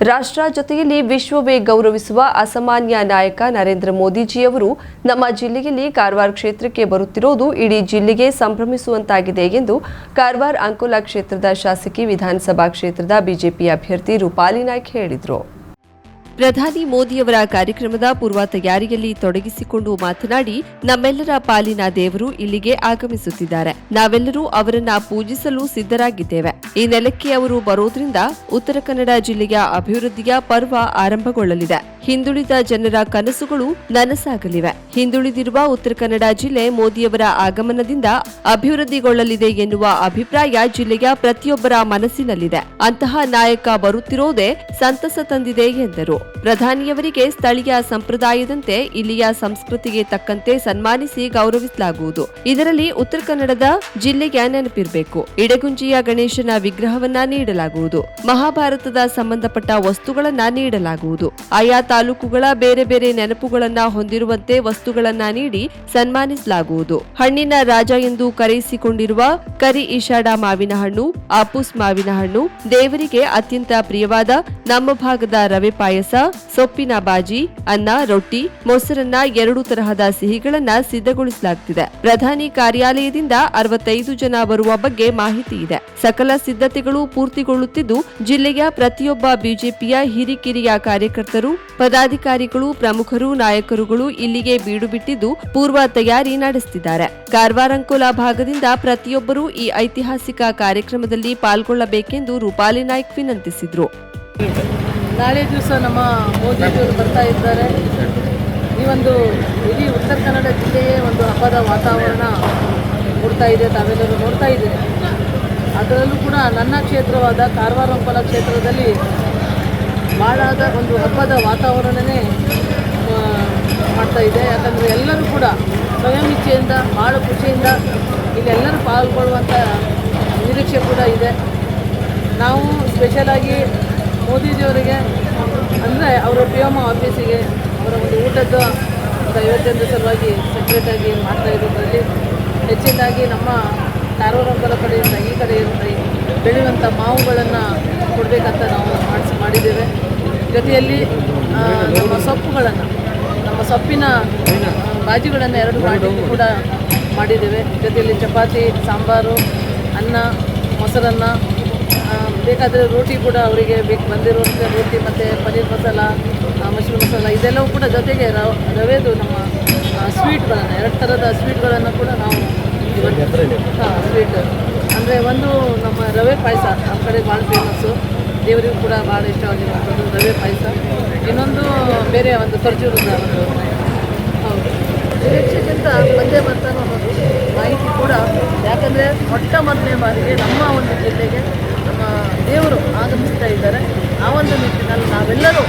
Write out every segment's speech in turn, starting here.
ರಾಷ್ಟ್ರ ಜೊತೆಯಲ್ಲಿ ವಿಶ್ವವೇ ಗೌರವಿಸುವ ಅಸಾಮಾನ್ಯ ನಾಯಕ ನರೇಂದ್ರ ಮೋದಿಜಿಯವರು ನಮ್ಮ ಜಿಲ್ಲೆಯಲ್ಲಿ ಕಾರವಾರ ಕ್ಷೇತ್ರಕ್ಕೆ ಬರುತ್ತಿರುವುದು ಇಡೀ ಜಿಲ್ಲೆಗೆ ಸಂಭ್ರಮಿಸುವಂತಾಗಿದೆ ಎಂದು ಕಾರವಾರ ಅಂಕೋಲಾ ಕ್ಷೇತ್ರದ ಶಾಸಕಿ ವಿಧಾನಸಭಾ ಕ್ಷೇತ್ರದ ಬಿಜೆಪಿ ಅಭ್ಯರ್ಥಿ ರೂಪಾಲಿ ನಾಯ್ಕ್ ಹೇಳಿದರು. ಪ್ರಧಾನಿ ಮೋದಿಯವರ ಕಾರ್ಯಕ್ರಮದ ಪೂರ್ವ ತಯಾರಿಯಲ್ಲಿ ತೊಡಗಿಸಿಕೊಂಡು ಮಾತನಾಡಿ, ನಮ್ಮೆಲ್ಲರ ಪಾಲಿನ ದೇವರು ಇಲ್ಲಿಗೆ ಆಗಮಿಸುತ್ತಿದ್ದಾರೆ. ನಾವೆಲ್ಲರೂ ಅವರನ್ನ ಪೂಜಿಸಲು ಸಿದ್ಧರಾಗಿದ್ದೇವೆ. ಈ ನೆಲಕ್ಕೆ ಅವರು ಬರೋದ್ರಿಂದ ಉತ್ತರ ಕನ್ನಡ ಜಿಲ್ಲೆಯ ಅಭಿವೃದ್ಧಿಯ ಪರ್ವ ಆರಂಭಗೊಳ್ಳಲಿದೆ. ಹಿಂದುಳಿದ ಜನರ ಕನಸುಗಳು ನನಸಾಗಲಿವೆ. ಹಿಂದುಳಿದಿರುವ ಉತ್ತರ ಕನ್ನಡ ಜಿಲ್ಲೆ ಮೋದಿಯವರ ಆಗಮನದಿಂದ ಅಭಿವೃದ್ಧಿಗೊಳ್ಳಲಿದೆ ಎನ್ನುವ ಅಭಿಪ್ರಾಯ ಜಿಲ್ಲೆಯ ಪ್ರತಿಯೊಬ್ಬರ ಮನಸ್ಸಿನಲ್ಲಿದೆ. ಅಂತಹ ನಾಯಕ ಬರುತ್ತಿರೋದೇ ಸಂತಸ ತಂದಿದೆ ಎಂದರು. ಪ್ರಧಾನಿಯವರಿಗೆ ಸ್ಥಳೀಯ ಸಂಪ್ರದಾಯದಂತೆ ಇಲ್ಲಿಯ ಸಂಸ್ಕೃತಿಗೆ ತಕ್ಕಂತೆ ಸನ್ಮಾನಿಸಿ ಗೌರವಿಸಲಾಗುವುದು. ಇದರಲ್ಲಿ ಉತ್ತರ ಕನ್ನಡದ ಜಿಲ್ಲೆಗೆ ನೆನಪಿರಬೇಕು. ಇಡಗುಂಜಿಯ ಗಣೇಶನ ವಿಗ್ರಹವನ್ನ ನೀಡಲಾಗುವುದು. ಮಹಾಭಾರತದ ಸಂಬಂಧಪಟ್ಟ ವಸ್ತುಗಳನ್ನ ನೀಡಲಾಗುವುದು. ಆಯಾ ತಾಲೂಕುಗಳ ಬೇರೆ ಬೇರೆ ನೆನಪುಗಳನ್ನ ಹೊಂದಿರುವಂತೆ ವಸ್ತುಗಳನ್ನ ನೀಡಿ ಸನ್ಮಾನಿಸಲಾಗುವುದು. ಹಣ್ಣಿನ ರಾಜ ಎಂದು ಕರೆಯಿಸಿಕೊಂಡಿರುವ ಕರಿ ಈಶಾಡ ಮಾವಿನ ಹಣ್ಣು, ಆಪೂಸ್ ಮಾವಿನ ಹಣ್ಣು ದೇವರಿಗೆ ಅತ್ಯಂತ ಪ್ರಿಯವಾದ ನಮ್ಮ ಭಾಗದ ರವೆ ಪಾಯಸ ಸೊಪ್ಪಿನ ಬಾಜಿ, ಅನ್ನ, ರೊಟ್ಟಿ, ಮೊಸರನ್ನ ಎರಡು ತರಹದ ಸಿಹಿಗಳನ್ನ ಸಿದ್ಧಗೊಳಿಸಲಾಗುತ್ತಿದೆ ಪ್ರಧಾನಿ ಕಾರ್ಯಾಲಯದಿಂದ ಅರವತ್ತೈದು ಜನ ಬರುವ ಬಗ್ಗೆ ಮಾಹಿತಿ ಇದೆ. ಸಕಲ ಸಿದ್ಧತೆಗಳು ಪೂರ್ತಿಗೊಳ್ಳುತ್ತಿದ್ದು, ಜಿಲ್ಲೆಯ ಪ್ರತಿಯೊಬ್ಬ ಬಿಜೆಪಿಯ ಹಿರಿಕಿರಿಯ ಕಾರ್ಯಕರ್ತರು, ಪದಾಧಿಕಾರಿಗಳು, ಪ್ರಮುಖರು, ನಾಯಕರುಗಳು ಇಲ್ಲಿಗೆ ಬೀಡು ಬಿಟ್ಟಿದ್ದು ಪೂರ್ವ ತಯಾರಿ ನಡೆಸುತ್ತಿದ್ದಾರೆ ಕಾರವಾರ ಭಾಗದಿಂದ ಪ್ರತಿಯೊಬ್ಬರೂ ಈ ಐತಿಹಾಸಿಕ ಕಾರ್ಯಕ್ರಮದಲ್ಲಿ ಪಾಲ್ಗೊಳ್ಳಬೇಕೆಂದು ರೂಪಾಲಿ ನಾಯ್ಕ್ ವಿನಂತಿಸಿದ್ರು. ನಾಳೆ ದಿವಸ ನಮ್ಮ ಮೋದಿಜಿಯವರು ಬರ್ತಾ ಇದ್ದಾರೆ. ಈ ಒಂದು ಇಡೀ ಉತ್ತರ ಕನ್ನಡ ಜಿಲ್ಲೆಯೇ ಒಂದು ಹಬ್ಬದ ವಾತಾವರಣ ಮೂಡ್ತಾ ಇದೆ, ತಾವೆಲ್ಲರೂ ನೋಡ್ತಾ ಇದ್ದೀರಿ. ಅದರಲ್ಲೂ ಕೂಡ ನನ್ನ ಕ್ಷೇತ್ರವಾದ ಕಾರವಾರಂಪಲ ಕ್ಷೇತ್ರದಲ್ಲಿ ಭಾಳಾದ ಒಂದು ಹಬ್ಬದ ವಾತಾವರಣನೇ ಮಾಡ್ತಾ ಇದೆ. ಯಾಕಂದರೆ ಎಲ್ಲರೂ ಕೂಡ ಸ್ವಯಂ ಇಚ್ಛೆಯಿಂದ ಭಾಳ ಖುಷಿಯಿಂದ ಇಲ್ಲೆಲ್ಲರೂ ಪಾಲ್ಗೊಳ್ಳುವಂಥ ನಿರೀಕ್ಷೆ ಕೂಡ ಇದೆ. ನಾವು ಸ್ಪೆಷಲಾಗಿ ಮೋದಿಜಿಯವರಿಗೆ, ಅಂದರೆ ಅವರ ಪಿ ಎಂ ಆಫೀಸಿಗೆ, ಅವರ ಒಂದು ಊಟದ ಒಂದು ಐವತ್ತೊಂದು ಸಲುವಾಗಿ ಸೆಕ್ರೆಟಾಗಿ ಮಾಡ್ತಾ ಇರೋದ್ರಲ್ಲಿ ಹೆಚ್ಚಿನದಾಗಿ ನಮ್ಮ ಅಂಕೋಲ ಕಡೆಯಿಂದ ಈ ಕಡೆಯಿಂದ ಬೆಳೆಯುವಂಥ ಮಾವುಗಳನ್ನು ಕೊಡಬೇಕಂತ ನಾವು ಮಾಡಿಸಿ ಮಾಡಿದ್ದೇವೆ. ಜೊತೆಯಲ್ಲಿ ನಮ್ಮ ಸೊಪ್ಪುಗಳನ್ನು, ನಮ್ಮ ಸೊಪ್ಪಿನ ಬಾಜಿಗಳನ್ನು ಎರಡು ಮಾಡಿ ಕೂಡ ಮಾಡಿದ್ದೇವೆ. ಜೊತೆಯಲ್ಲಿ ಚಪಾತಿ, ಸಾಂಬಾರು, ಅನ್ನ, ಮೊಸರನ್ನ ಬೇಕಾದರೆ ರೋಟಿ ಕೂಡ ಅವರಿಗೆ ಬೇಕು. ಬಂದಿರುವಂಥ ರೋಟಿ ಮತ್ತು ಪನ್ನೀರ್ ಮಸಾಲ ಮಶ್ರೂಮ್ ಮಸಾಲ ಇದೆಲ್ಲವೂ ಕೂಡ ಜೊತೆಗೆ ರವ ರವೆದು ನಮ್ಮ ಸ್ವೀಟ್ಗಳನ್ನು ಎರಡು ಥರದ ಸ್ವೀಟ್ಗಳನ್ನು ಕೂಡ ನಾವು ಹಾಂ ಸ್ವೀಟ್ ಅಂದರೆ ಒಂದು ನಮ್ಮ ರವೆ ಪಾಯಸ ನಮ್ಮ ಕಡೆ ಭಾಳ ಫೇಮಸ್ಸು ದೇವರಿಗೂ ಕೂಡ ಭಾಳ ಇಷ್ಟವಾಗಿರುವಂಥದ್ದು ರವೆ ಪಾಯಸ. ಇನ್ನೊಂದು ಬೇರೆ ಒಂದು ಖರ್ಜೂರದ ಒಂದು ಹೌದು. ನಿರೀಕ್ಷೆಗಿಂತ ಬಂದೇ ಬರ್ತಾನೆ ಅನ್ನೋದು ಮಾಹಿತಿ ಕೂಡ. ಯಾಕಂದರೆ ಮೊಟ್ಟ ಮೊದಲನೇ ಬಾರಿಗೆ ನಮ್ಮ ಒಂದು ಜಿಲ್ಲೆಗೆ ನಮ್ಮ ದೇವರು ಆಗಮಿಸ್ತಾ ಇದ್ದಾರೆ. ಆ ಒಂದು ನಿಟ್ಟಿನಲ್ಲಿ ನಾವೆಲ್ಲರೂ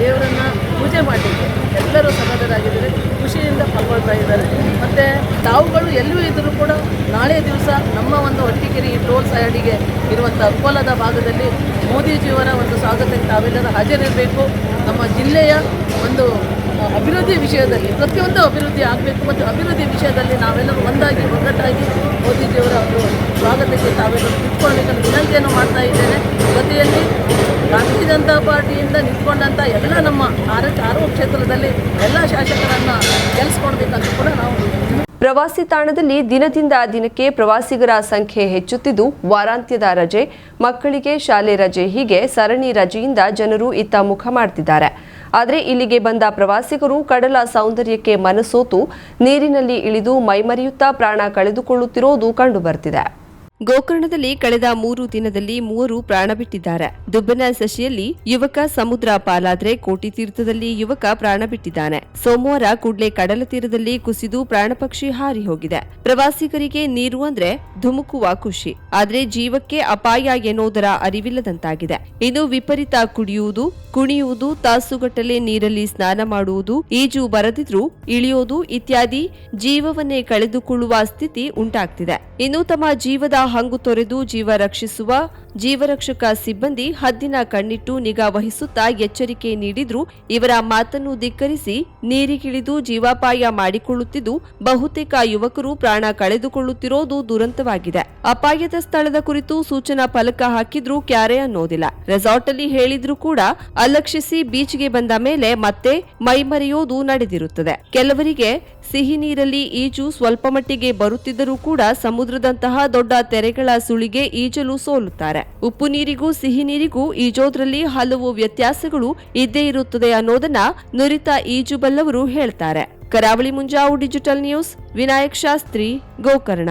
ದೇವರನ್ನು ಪೂಜೆ ಮಾಡಲಿಕ್ಕೆ ಎಲ್ಲರೂ ಸಮಾಧಾನರಾಗಿದ್ದಾರೆ ಖುಷಿಯಿಂದ ಪಾಲ್ಗೊಳ್ತಾ ಇದ್ದಾರೆ. ಮತ್ತು ತಾವುಗಳು ಎಲ್ಲೂ ಇದ್ದರೂ ಕೂಡ ನಾಳೆ ದಿವಸ ನಮ್ಮ ಒಂದು ಹೊಟ್ಟಿಗೆರೆ ಈ ಟೋಲ್ ಸೈಡಿಗೆ ಇರುವಂಥ ಅಕೋಲದ ಭಾಗದಲ್ಲಿ ಮೋದಿಜಿಯವರ ಒಂದು ಸ್ವಾಗತಕ್ಕೆ ತಾವೆಲ್ಲರೂ ಹಾಜರಿರಬೇಕು. ನಮ್ಮ ಜಿಲ್ಲೆಯ ಒಂದು ಅಭಿವೃದ್ಧಿ ವಿಷಯದಲ್ಲಿ, ಪ್ರತಿಯೊಂದು ಅಭಿವೃದ್ಧಿ ಆಗಬೇಕು ಮತ್ತು ಅಭಿವೃದ್ಧಿ ವಿಷಯದಲ್ಲಿ ನಾವೆಲ್ಲರೂ ಒಂದಾಗಿ ಒಗ್ಗಟ್ಟಾಗಿ ಮೋದಿಜಿಯವರ ಒಂದು ಸ್ವಾಗತಕ್ಕೆ ತಾವೆಲ್ಲರೂ ನಿಂತ್ಕೊಂಡಿದ್ದನ್ನು ವಿನಂತಿಯನ್ನು ಮಾಡ್ತಾ ಇದ್ದೇನೆ. ಜೊತೆಯಲ್ಲಿ ಭಾರತೀಯ ಜನತಾ ಪಾರ್ಟಿಯಿಂದ ನಿಂತ್ಕೊಂಡಂಥ ಎಲ್ಲ ನಮ್ಮ ಆರೋಗ್ಯ ಆರೋಗ್ಯ ಕ್ಷೇತ್ರದಲ್ಲಿ ಎಲ್ಲ ಶಾಸಕರನ್ನು ಗೆಲ್ಲಿಸ್ಕೊಡ್ಬೇಕಂತ ಕೂಡ ನಾವು ಪ್ರವಾಸಿ ತಾಣದಲ್ಲಿ ದಿನದಿಂದ ದಿನಕ್ಕೆ ಪ್ರವಾಸಿಗರ ಸಂಖ್ಯೆ ಹೆಚ್ಚುತ್ತಿದ್ದು, ವಾರಾಂತ್ಯದ ರಜೆ, ಮಕ್ಕಳಿಗೆ ಶಾಲೆ ರಜೆ ಹೀಗೆ ಸರಣಿ ರಜೆಯಿಂದ ಜನರು ಇತ್ತ ಮುಖ ಮಾಡ್ತಿದ್ದಾರೆ. ಆದರೆ ಇಲ್ಲಿಗೆ ಬಂದ ಪ್ರವಾಸಿಗರು ಕಡಲ ಸೌಂದರ್ಯಕ್ಕೆ ಮನಸೋತು, ನೀರಿನಲ್ಲಿ ಇಳಿದು ಮೈಮರೆಯುತ್ತಾ ಪ್ರಾಣ ಕಳೆದುಕೊಳ್ಳುತ್ತಿರೋದು ಕಂಡುಬರ್ತಿದೆ. ಗೋಕರ್ಣದಲ್ಲಿ ಕಳೆದ ಮೂರು ದಿನದಲ್ಲಿ ಮೂವರು ಪ್ರಾಣ ಬಿಟ್ಟಿದ್ದಾರೆ. ದುಬ್ಬನ ಸಶಿಯಲ್ಲಿ ಯುವಕ ಸಮುದ್ರ ಪಾಲಾದ್ರೆ ಕೋಟಿ ತೀರ್ಥದಲ್ಲಿ ಯುವಕ ಪ್ರಾಣ ಬಿಟ್ಟಿದ್ದಾನೆ. ಸೋಮವಾರ ಕೂಡ್ಲೆ ಕಡಲ ತೀರದಲ್ಲಿ ಕುಸಿದು ಪ್ರಾಣಪಕ್ಷಿ ಹಾರಿ ಹೋಗಿದೆ. ಪ್ರವಾಸಿಗರಿಗೆ ನೀರು ಅಂದ್ರೆ ಧುಮುಕುವ ಖುಷಿ. ಆದ್ರೆ ಜೀವಕ್ಕೆ ಅಪಾಯ ಎನ್ನುವುದರ ಅರಿವಿಲ್ಲದಂತಾಗಿದೆ. ಇನ್ನು ವಿಪರೀತ ಕುಡಿಯುವುದು, ಕುಣಿಯುವುದು, ತಾಸುಗಟ್ಟಲೆ ನೀರಲ್ಲಿ ಸ್ನಾನ ಮಾಡುವುದು, ಈಜು ಬರದಿದ್ರೂ ಇಳಿಯೋದು ಇತ್ಯಾದಿ ಜೀವವನ್ನೇ ಕಳೆದುಕೊಳ್ಳುವ ಸ್ಥಿತಿ ಉಂಟಾಗ್ತಿದೆ. ಇನ್ನು ತಮ್ಮ ಜೀವದ ಹಂಗು ತೊರೆದು ಜೀವ ರಕ್ಷಿಸುವ ಜೀವರಕ್ಷಕ ಸಿಬ್ಬಂದಿ ಹದ್ದಿನ ಕಣ್ಣಿಟ್ಟು ನಿಗಾ ವಹಿಸುತ್ತಾ ಎಚ್ಚರಿಕೆ ನೀಡಿದ್ರು. ಇವರ ಮಾತನ್ನು ಧಿಕ್ಕರಿಸಿ ನೀರಿಗಿಳಿದು ಜೀವಾಪಾಯ ಮಾಡಿಕೊಳ್ಳುತ್ತಿದ್ದು, ಬಹುತೇಕ ಯುವಕರು ಪ್ರಾಣ ಕಳೆದುಕೊಳ್ಳುತ್ತಿರೋದು ದುರಂತವಾಗಿದೆ. ಅಪಾಯದ ಸ್ಥಳದ ಕುರಿತು ಸೂಚನಾ ಫಲಕ ಹಾಕಿದ್ರೂ ಕ್ಯಾರೆ ಅನ್ನೋದಿಲ್ಲ. ರೆಸಾರ್ಟ್ ಅಲ್ಲಿ ಹೇಳಿದ್ರೂ ಕೂಡ ಅಲಕ್ಷಿಸಿ ಬೀಚ್ಗೆ ಬಂದ ಮೇಲೆ ಮತ್ತೆ ಮೈಮರೆಯೋದು ನಡೆದಿರುತ್ತದೆ. ಕೆಲವರಿಗೆ ಸಿಹಿ ನೀರಲ್ಲಿ ಈಜು ಸ್ವಲ್ಪ ಮಟ್ಟಿಗೆ ಬರುತ್ತಿದ್ದರೂ ಕೂಡ ಸಮುದ್ರದಂತಹ ದೊಡ್ಡ ತೆರೆಗಳ ಸುಳಿಗೆ ಈಜಲು ಸೋಲುತ್ತಾರೆ. ಉಪ್ಪು ನೀರಿಗೂ ಸಿಹಿ ನೀರಿಗೂ ಈಜೋದ್ರಲ್ಲಿ ಹಲವು ವ್ಯತ್ಯಾಸಗಳು ಇದ್ದೇ ಇರುತ್ತದೆ ಅನ್ನೋದನ್ನ ನುರಿತ ಈಜು ಬಲ್ಲವರು ಹೇಳ್ತಾರೆ. Karavali Munjavu digital news, Vinayak Shastri, Gokarna.